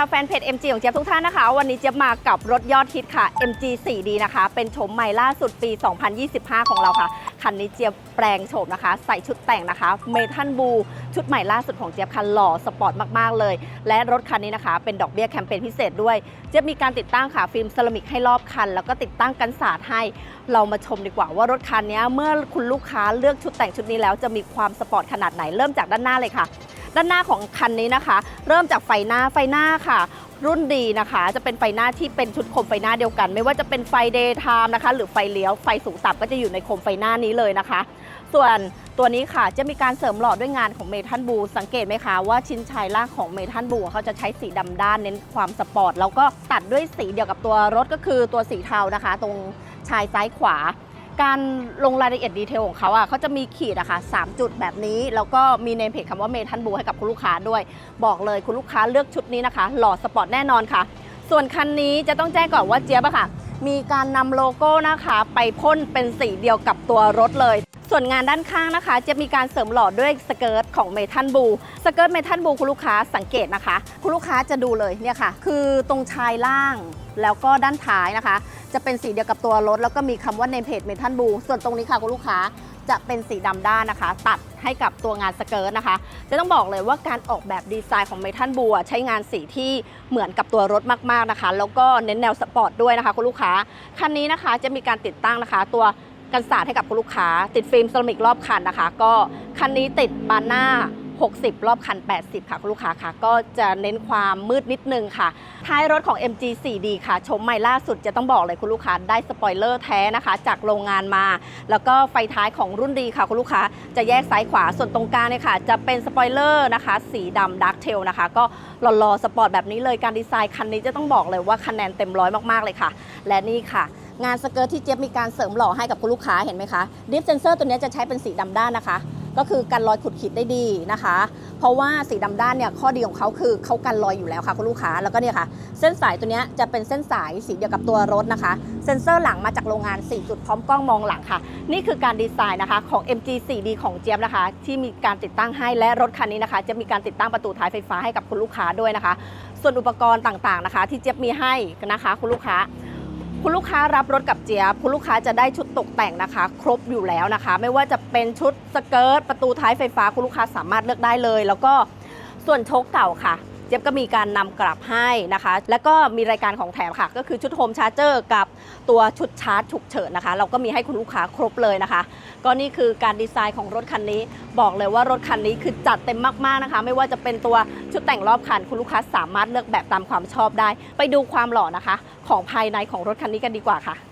าวแฟนเพจ MG ของเจี๊ยบทุกท่านนะคะ วันนี้เจี๊ยบมากับรถยอดฮิตค่ะ MG 4D นะคะ เป็นโฉมใหม่ล่าสุดปี 2025 ของเราค่ะ คันนี้เจี๊ยบแปลงโฉมนะคะ ใส่ชุดแต่งนะคะ เมทัลบู ชุดใหม่ล่าสุดของเจี๊ยบคันหล่อสปอร์ตมากๆเลย และรถคันนี้นะคะ เป็นดอกเบี้ยแคมเปญพิเศษด้วย เจี๊ยบมีการติดตั้งค่ะฟิล์มเซรามิกให้รอบคัน แล้วก็ติดตั้งกันสาดให้ เรามาชมดีกว่าว่ารถคันนี้เมื่อคุณลูกค้าเลือกชุดแต่งชุดนี้แล้วจะมีความสปอร์ตขนาดไหนเริ่มจากด้านหน้าเลยค่ะ ด้านหน้าของคันนี้นะคะ เริ่มจากไฟหน้าไฟหน้าค่ะ รุ่นดีนะคะ จะเป็นไฟหน้าที่เป็นชุดโคมไฟหน้าเดียวกัน ไม่ว่าจะเป็นไฟเดย์ไทม์นะคะ หรือไฟเลี้ยวไฟสูงต่ำก็จะอยู่ในโคมไฟหน้านี้เลยนะคะ ส่วนตัวนี้ค่ะจะมีการเสริมหล่อด้วยงานของเมทัลบู สังเกตไหมคะว่าชิ้นชายล่างของเมทัลบูเขาจะใช้สีดำด้านเน้นความสปอร์ตแล้วก็ตัดด้วยสีเดียวกับตัวรถก็คือตัวสีเทานะคะ ตรงชายซ้ายขวา การลงรายละเอียดดีเทลของเขาอะเขาจะมีขีดอะค่ะ3จุดแบบนี้ แล้วก็มีเนมเพจคำว่าเมทันบูให้กับคุณลูกค้าด้วย บอกเลยคุณลูกค้าเลือกชุดนี้นะคะ หล่อสปอร์ตแน่นอนค่ะ ส่วนคันนี้จะต้องแจ้งก่อนว่าเจี๊ยบอะค่ะ มีการนำโลโก้นะคะ ไปพ่นเป็นสีเดียวกับตัวรถเลย ส่วนงานด้านข้างนะคะ จะมีการเสริมหล่อด้วยสเกิร์ตของเมทัลบูสเกิร์ตเมทัลบูคุณลูกค้าสังเกตนะคะ คุณลูกค้าจะดูเลยเนี่ยค่ะ คือตรงชายล่างแล้วก็ด้านท้ายนะคะ จะเป็นสีเดียวกับตัวรถ แล้วก็มีคำว่าในเพจเมทัลบูส่วนตรงนี้ค่ะคุณลูกค้าจะเป็นสีดำด้านนะคะ ตัดให้กับตัวงานสเกิร์ตนะคะ จะต้องบอกเลยว่าการออกแบบดีไซน์ของเมทัลบูใช้งานสีที่เหมือนกับตัวรถมากๆนะคะ แล้วก็เน้นแนวสปอร์ตด้วยนะคะคุณลูกค้า คันนี้นะคะจะมีการติดตั้งนะคะตัว กันสาดให้กับคุณลูกค้า ติดฟิล์มเซรามิกรอบคันนะคะ ก็คันนี้ติดบานหน้า 60 รอบคัน 80 ค่ะคุณลูกค้าค่ะ ก็จะเน้นความมืดนิดนึงค่ะ ท้ายรถของ MG 4D ค่ะ ชมใหม่ล่าสุดจะต้องบอกเลยคุณลูกค้าได้สปอยเลอร์แท้นะคะ จากโรงงานมา แล้วก็ไฟท้ายของรุ่นดีค่ะคุณลูกค้าจะแยกซ้ายขวาส่วนตรงกลางเนี่ยค่ะ จะเป็นสปอยเลอร์นะคะ สีดำดาร์กเทลนะคะ ก็หล่อๆสปอร์ตแบบนี้เลยการดีไซน์คันนี้จะต้องบอกเลยว่าคะแนนเต็มร้อยมากๆเลยค่ะ และนี่ค่ะ งานสเกิร์ตที่เจี๊ยบมีการเสริมหล่อให้กับคุณลูกค้าเห็นไหมคะดิฟเซนเซอร์ตัวนี้จะใช้เป็นสีดำด้านนะคะ ก็คือกันรอยขุดขีดได้ดีนะคะ เพราะว่าสีดำด้านเนี่ยข้อดีของเขาคือเขากันรอยอยู่แล้วค่ะคุณลูกค้าแล้วก็เนี่ยค่ะ เส้นสายตัวนี้จะเป็นเส้นสายสีเดียวกับตัวรถนะคะ เซ็นเซอร์หลังมาจากโรงงาน 4 จุดพร้อมกล้องมองหลังค่ะ นี่คือการดีไซน์นะคะของ MG 4D ของเจี๊ยบนะคะ ที่มีการติดตั้งให้และรถคันนี้นะคะ จะมีการติดตั้งประตูท้ายไฟฟ้าให้กับคุณลูกค้าด้วยนะคะ ส่วนอุปกรณ์ต่างๆนะคะ ที่เจี๊ยบมีให้นะคะคุณลูกค้า คุณลูกค้ารับรถกับเจี๊ยบคุณลูกค้าจะได้ชุดตกแต่งนะคะ ครบอยู่แล้วนะคะ ไม่ว่าจะเป็นชุดสเกิร์ตประตูท้ายไฟฟ้าคุณลูกค้าสามารถเลือกได้เลย แล้วก็ส่วนโชคเก่าค่ะ เจี๊ยบก็มีการนำกลับให้นะคะ แล้วก็มีรายการของแถมค่ะ ก็คือชุดโฮมชาร์เจอร์กับตัวชุดชาร์จฉุกเฉินนะคะ เราก็มีให้คุณลูกค้าครบเลยนะคะ ก็นี่คือการดีไซน์ของรถคันนี้ บอกเลยว่ารถคันนี้คือจัดเต็มมากๆนะคะ ไม่ว่าจะเป็นตัวชุดแต่งรอบคันคุณลูกค้าสามารถเลือกแบบตามความชอบได้ ไปดูความหล่อนะคะ ของภายในของรถคันนี้กันดีกว่าค่ะ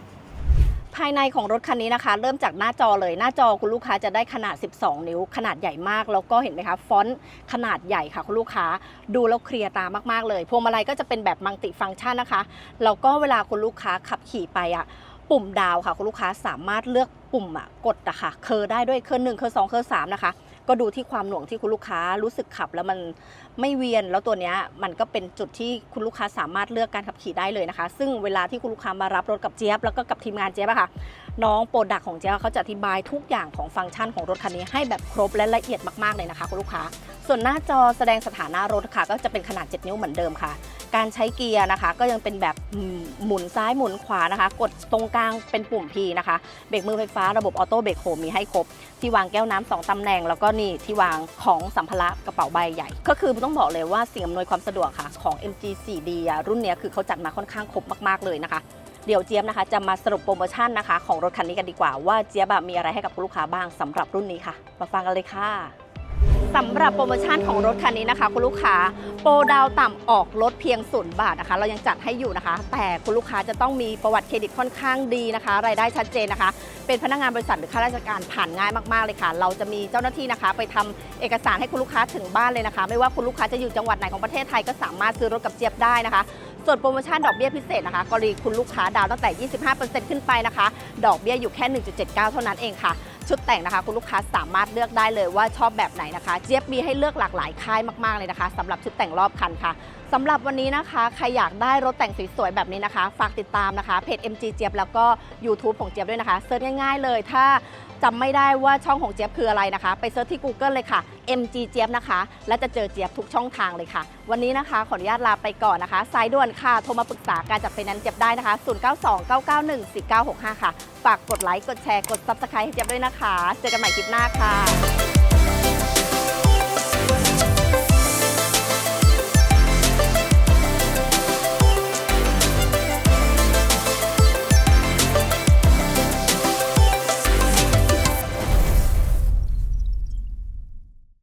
ภายในของรถคันนี้นะคะ เริ่มจากหน้าจอเลยหน้าจอคุณลูกค้าจะได้ขนาด 12 นิ้ว ขนาดใหญ่มาก แล้วก็เห็นไหมคะฟอนต์ขนาดใหญ่ค่ะคุณลูกค้าดูแล้วเคลียร์ตามากๆเลยพวงมาลัยก็จะเป็นแบบมัลติฟังก์ชันนะคะแล้วก็เวลาคุณลูกค้าขับขี่ไปอะปุ่มดาวค่ะคุณลูกค้าสามารถเลือกปุ่มอะกดอะค่ะเคอร์ได้ด้วยเคอร์หนึ่งเคอร์สองเคอร์สามนะคะ ก็ดูที่ความหน่วงที่คุณลูกค้ารู้สึกขับแล้วมันไม่เวียน แล้วตัวเนี้ยมันก็เป็นจุดที่คุณลูกค้าสามารถเลือกการขับขี่ได้เลยนะคะ ซึ่งเวลาที่คุณลูกค้ามารับรถกับเจี๊ยบแล้วก็กับทีมงานเจี๊ยบอะค่ะน้องโปรดักของเจี๊ยบเขาจะอธิบายทุกอย่างของฟังก์ชันของรถคันนี้ให้แบบครบและละเอียดมากๆเลยนะคะคุณลูกค้า ส่วนหน้าจอแสดงสถานะรถค่ะ ก็จะเป็นขนาด 7 นิ้วเหมือนเดิมค่ะ การใช้เกียร์นะคะ ก็ยังเป็นแบบหมุนซ้ายหมุนขวานะคะ กดตรงกลางเป็นปุ่ม P นะคะ เบรกมือไฟฟ้าระบบออโต้เบรกโฮมีให้ครบ ที่วางแก้วน้ำสองตำแหน่ง แล้วก็นี่ที่วางของสัมภาระกระเป๋าใบใหญ่ ก็คือต้องบอกเลยว่าสิ่งอำนวยความสะดวกค่ะ ของ MG 4D รุ่นนี้คือเขาจัดมาค่อนข้างครบมากๆเลยนะคะเดี๋ยวเจี๊ยบนะคะจะมาสรุปโปรโมชั่นนะคะของรถคันนี้กันดีกว่าว่าเจี๊ยบมีอะไรให้กับลูกค้าบ้างสำหรับรุ่นนี้ค่ะ มาฟังกันเลยค่ะ สำหรับโปรโมชั่นของรถคันนี้นะคะ คุณลูกค้าโปรดาวต่ำออกรถเพียงศูนย์บาทนะคะ เรายังจัดให้อยู่นะคะ แต่คุณลูกค้าจะต้องมีประวัติเครดิตค่อนข้างดีนะคะรายได้ชัดเจนนะคะ เป็นพนักงานบริษัทหรือข้าราชการผ่านง่ายมากๆเลยค่ะ เราจะมีเจ้าหน้าที่นะคะ ไปทำเอกสารให้คุณลูกค้าถึงบ้านเลยนะคะ ไม่ว่าคุณลูกค้าจะอยู่จังหวัดไหนของประเทศไทยก็สามารถซื้อรถกับเจี๊ยบได้นะคะส่วนโปรโมชั่นดอกเบี้ยพิเศษนะคะกรณีคุณลูกค้าดาวตั้งแต่ 25%ขึ้นไปนะคะ ดอกเบี้ยอยู่แค่ 1.79 เท่านั้นเองค่ะ ชุดแต่งนะคะคุณลูกค้าสามารถเลือกได้เลยว่าชอบแบบไหนนะคะ เจี๊ยบมีให้เลือกหลากหลายค่ายมากๆเลยนะคะสำหรับชุดแต่งรอบคันค่ะสำหรับวันนี้นะคะใครอยากได้รถแต่งสวยๆแบบนี้นะคะ ฝากติดตามนะคะเพจ MG เจี๊ยบแล้วก็ YouTube ของเจี๊ยบด้วยนะคะเซิร์ชง่าย ๆ เลยถ้า จำไม่ได้ว่าช่องของเจี๊ยบคืออะไรนะคะ ไปเซิร์ชที่ Google เลยค่ะ MG เจี๊ยบนะคะ และจะเจอเจี๊ยบทุกช่องทางเลยค่ะ วันนี้นะคะ ขออนุญาตลาไปก่อนนะคะ สายด่วนค่ะ โทรมาปรึกษาการจัดไฟแนนซ์เจี๊ยบได้นะคะ 0929914965 ค่ะ ฝากกดไลค์ กดแชร์ กด Subscribe ให้เจี๊ยบด้วยนะคะ เจอกันใหม่คลิปหน้าค่ะ